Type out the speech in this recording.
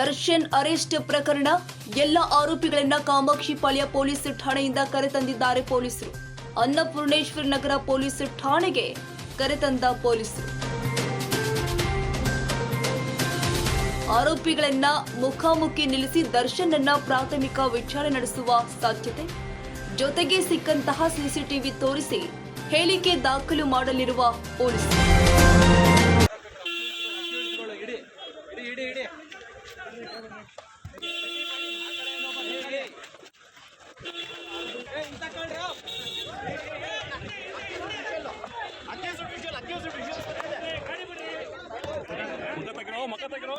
Darshan arrest ಪ್ರಕರಣ. ಎಲ್ಲ ಆರೋಪಿಗಳನ್ನ ಕಾಮಾಕ್ಷಿ ಪಾಳ್ಯ police ಠಾಣೆಯಿಂದ ಕರೆತಂದಿದ್ದಾರೆ ಪೊಲೀಸರು. ಅನ್ನಪೂರ್ಣೇಶ್ವರ ನಗರ ಪೊಲೀಸ್ ಠಾಣೆಗೆ ಕರೆತಂದ ಪೊಲೀಸರು. ಆರೋಪಿಗಳನ್ನ ಮುಖಾಮುಖಿ ನಿಲ್ಲಿಸಿ ದರ್ಶನ್ ಅನ್ನ ಪ್ರಾಥಮಿಕ ವಿಚಾರಣೆ ನಡೆಸುವ ಸಾಧ್ಯತೆ. ಜೊತೆಗೆ ಸಿಕ್ಕಂತಹ ಸಿಸಿಟಿವಿ ತೋರಿಸಿ ಹೇಳಿಕೆ ದಾಖಲು ಮಾಡಲಿರುವ ಪೊಲೀಸರು. ಮುಖ ತೆಗಿರೋ ಮುಖ ತೆಗಿರೋ